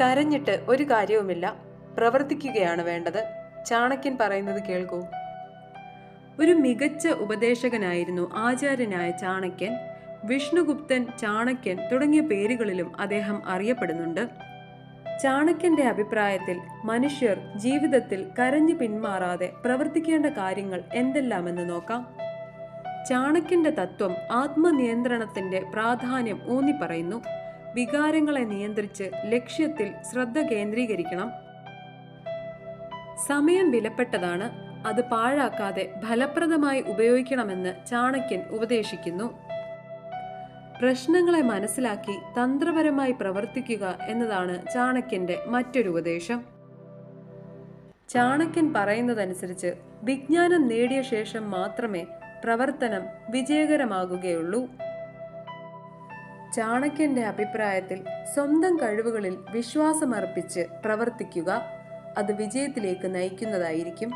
കരഞ്ഞിട്ട് ഒരു കാര്യവുമില്ല. പ്രവർത്തിക്കുകയാണ് വേണ്ടത്. ചാണക്യൻ പറയുന്നത് കേൾക്കൂ. ഒരു മികച്ച ഉപദേശകനായിരുന്നു ആചാര്യനായ ചാണക്യൻ. വിഷ്ണുഗുപ്തൻ ചാണക്യൻ തുടങ്ങിയ പേരുകളിലും അദ്ദേഹം അറിയപ്പെടുന്നുണ്ട്. ചാണക്യന്റെ അഭിപ്രായത്തിൽ മനുഷ്യർ ജീവിതത്തിൽ കരഞ്ഞു പിന്മാറാതെ പ്രവർത്തിക്കേണ്ട കാര്യങ്ങൾ എന്തെല്ലാമെന്ന് നോക്കാം. ചാണക്യന്റെ തത്വം ആത്മനിയന്ത്രണത്തിന്റെ പ്രാധാന്യം ഊന്നി പറയുന്നു വികാരങ്ങളെ നിയന്ത്രിച്ച് ലക്ഷ്യത്തിൽ ശ്രദ്ധ കേന്ദ്രീകരിക്കണം. സമയം വിലപ്പെട്ടതാണ്. അത് പാഴാക്കാതെ ഫലപ്രദമായി ഉപയോഗിക്കണമെന്ന് ചാണക്യൻ ഉപദേശിക്കുന്നു. പ്രശ്നങ്ങളെ മനസ്സിലാക്കി തന്ത്രപരമായി പ്രവർത്തിക്കുക എന്നതാണ് ചാണക്യന്റെ മറ്റൊരു ഉപദേശം. ചാണക്യൻ പറയുന്നതനുസരിച്ച് വിജ്ഞാനം നേടിയ ശേഷം മാത്രമേ പ്രവർത്തനം വിജയകരമാകുകയുള്ളൂ. ചാണക്യന്റെ അഭിപ്രായത്തിൽ സ്വന്തം കഴിവുകളിൽ വിശ്വാസമർപ്പിച്ച് പ്രവർത്തിക്കുക അത് വിജയത്തിലേക്ക് നയിക്കുന്നതായിരിക്കും